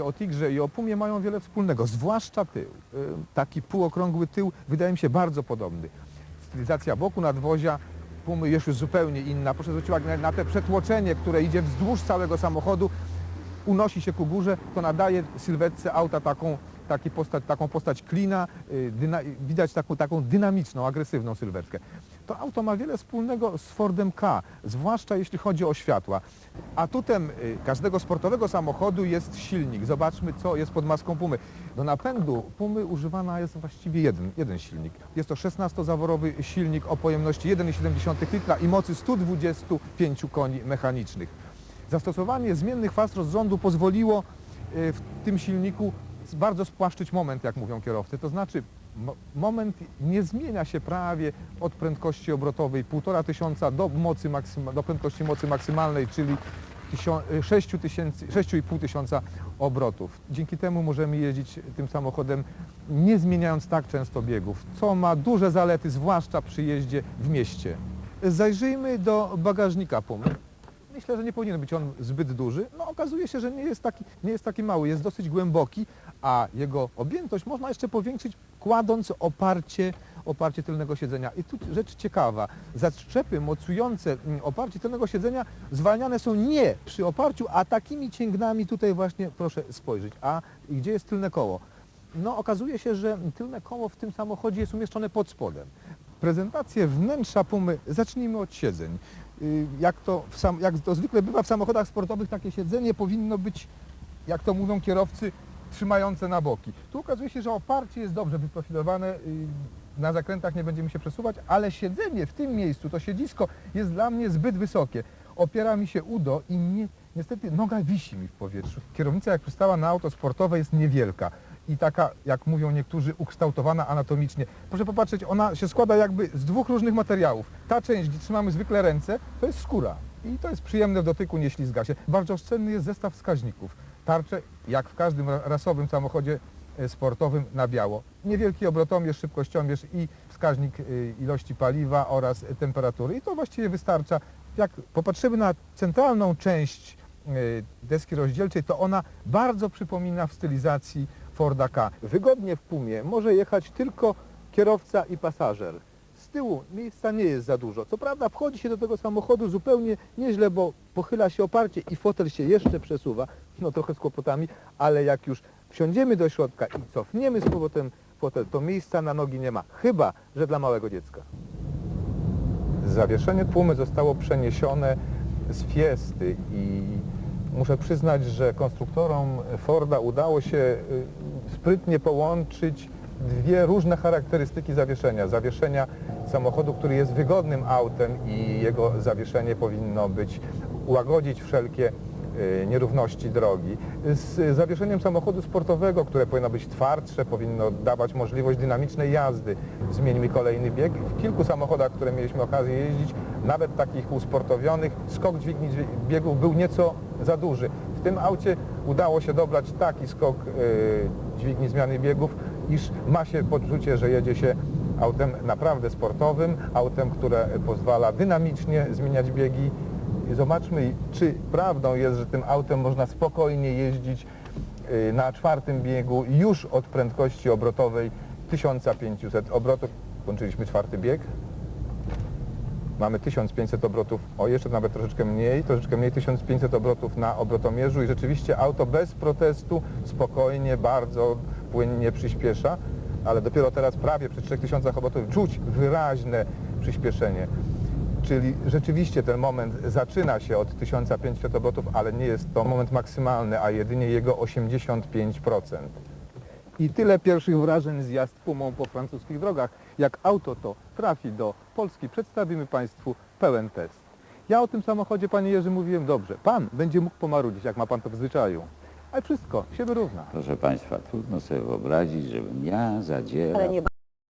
O Tigrze i o Pumie mają wiele wspólnego, zwłaszcza tył. Y, Taki półokrągły tył wydaje mi się bardzo podobny. Stylizacja boku nadwozia Pumy jest już zupełnie inna. Proszę zwrócić uwagę na- te przetłoczenie, które idzie wzdłuż całego samochodu, unosi się ku górze, to nadaje sylwetce auta taką, taki postać, taką postać klina, y, widać taką, taką dynamiczną, agresywną sylwetkę. To auto ma wiele wspólnego z Fordem K, zwłaszcza jeśli chodzi o światła. Atutem y, każdego sportowego samochodu jest silnik. Zobaczmy, co jest pod maską Pumy. Do napędu Pumy używana jest właściwie jeden, jeden silnik. Jest to 16-zaworowy silnik o pojemności 1,7 litra i mocy 125 koni mechanicznych. Zastosowanie zmiennych faz rozrządu pozwoliło y, w tym silniku bardzo spłaszczyć moment, jak mówią kierowcy. To znaczy moment nie zmienia się prawie od prędkości obrotowej 1,5 tysiąca do, mocy do prędkości mocy maksymalnej, czyli tysio- y, 6 tysięcy- 6,5 tysiąca obrotów. Dzięki temu możemy jeździć tym samochodem nie zmieniając tak często biegów, co ma duże zalety, zwłaszcza przy jeździe w mieście. Zajrzyjmy do bagażnika Pumy. Myślę, że nie powinien być on zbyt duży. No okazuje się, że nie jest taki, nie jest taki mały, jest dosyć głęboki, a jego objętość można jeszcze powiększyć kładąc oparcie, oparcie tylnego siedzenia. I tu rzecz ciekawa, zaczepy mocujące mm, oparcie tylnego siedzenia zwalniane są nie przy oparciu, a takimi cięgnami tutaj właśnie proszę spojrzeć. A gdzie jest tylne koło? No okazuje się, że tylne koło w tym samochodzie jest umieszczone pod spodem. Prezentację wnętrza Pumy zacznijmy od siedzeń. Y, Jak to, sam, jak to zwykle bywa w samochodach sportowych, takie siedzenie powinno być, jak to mówią kierowcy, trzymające na boki. Tu okazuje się, że oparcie jest dobrze wyprofilowane, y, na zakrętach nie będziemy się przesuwać, ale siedzenie w tym miejscu, to siedzisko jest dla mnie zbyt wysokie. Opiera mi się udo i nie, niestety noga wisi mi w powietrzu. Kierownica jak przystała na auto sportowe jest niewielka i taka, jak mówią niektórzy, ukształtowana anatomicznie. Proszę popatrzeć, ona się składa jakby z dwóch różnych materiałów. Ta część, gdzie trzymamy zwykle ręce, to jest skóra i to jest przyjemne w dotyku, nie ślizga się. Bardzo oszczędny jest zestaw wskaźników. Tarcze, jak w każdym ra- rasowym samochodzie e, sportowym, na biało. Niewielki obrotomierz, szybkościomierz i wskaźnik e, ilości paliwa oraz temperatury. I to właściwie wystarcza. Jak popatrzymy na centralną część e, deski rozdzielczej, to ona bardzo przypomina w stylizacji Forda K. Wygodnie w Pumie może jechać tylko kierowca i pasażer. Tyłu miejsca nie jest za dużo. Co prawda wchodzi się do tego samochodu zupełnie nieźle, bo pochyla się oparcie i fotel się jeszcze przesuwa, no trochę z kłopotami, ale jak już wsiądziemy do środka i cofniemy z powrotem fotel, to miejsca na nogi nie ma, chyba, że dla małego dziecka. Zawieszenie tłumy zostało przeniesione z Fiesty i muszę przyznać, że konstruktorom Forda udało się y, sprytnie połączyć dwie różne charakterystyki zawieszenia. Zawieszenia samochodu, który jest wygodnym autem i jego zawieszenie powinno być, ułagodzić wszelkie y, nierówności drogi. Z zawieszeniem samochodu sportowego, które powinno być twardsze, powinno dawać możliwość dynamicznej jazdy. Zmieńmy kolejny bieg. W kilku samochodach, które mieliśmy okazję jeździć, nawet takich usportowionych, skok dźwigni dźwi- biegów był nieco za duży. W tym aucie udało się dobrać taki skok y, dźwigni zmiany biegów, iż ma się poczucie, że jedzie się autem naprawdę sportowym, autem, które pozwala dynamicznie zmieniać biegi. I Zobaczmy, czy prawdą jest, że tym autem można spokojnie jeździć y, na czwartym biegu już od prędkości obrotowej 1500 obrotów. Kończyliśmy czwarty bieg. Mamy 1500 obrotów, o jeszcze nawet troszeczkę mniej, troszeczkę mniej 1500 obrotów na obrotomierzu i rzeczywiście auto bez protestu spokojnie, bardzo płynnie przyspiesza, ale dopiero teraz prawie przy 3000 obrotów czuć wyraźne przyspieszenie. Czyli rzeczywiście ten moment zaczyna się od 1500 obrotów, ale nie jest to moment maksymalny, a jedynie jego 85%. I tyle pierwszych wrażeń z jazd Pumą po francuskich drogach. Jak auto to trafi do Polski, przedstawimy Państwu pełen test. Ja o tym samochodzie, Panie Jerzy, mówiłem dobrze. Pan będzie mógł pomarudzić, jak ma Pan to w zwyczaju. Ale wszystko się wyrówna. Proszę Państwa, trudno sobie wyobrazić, żebym ja zadzierał Ale nie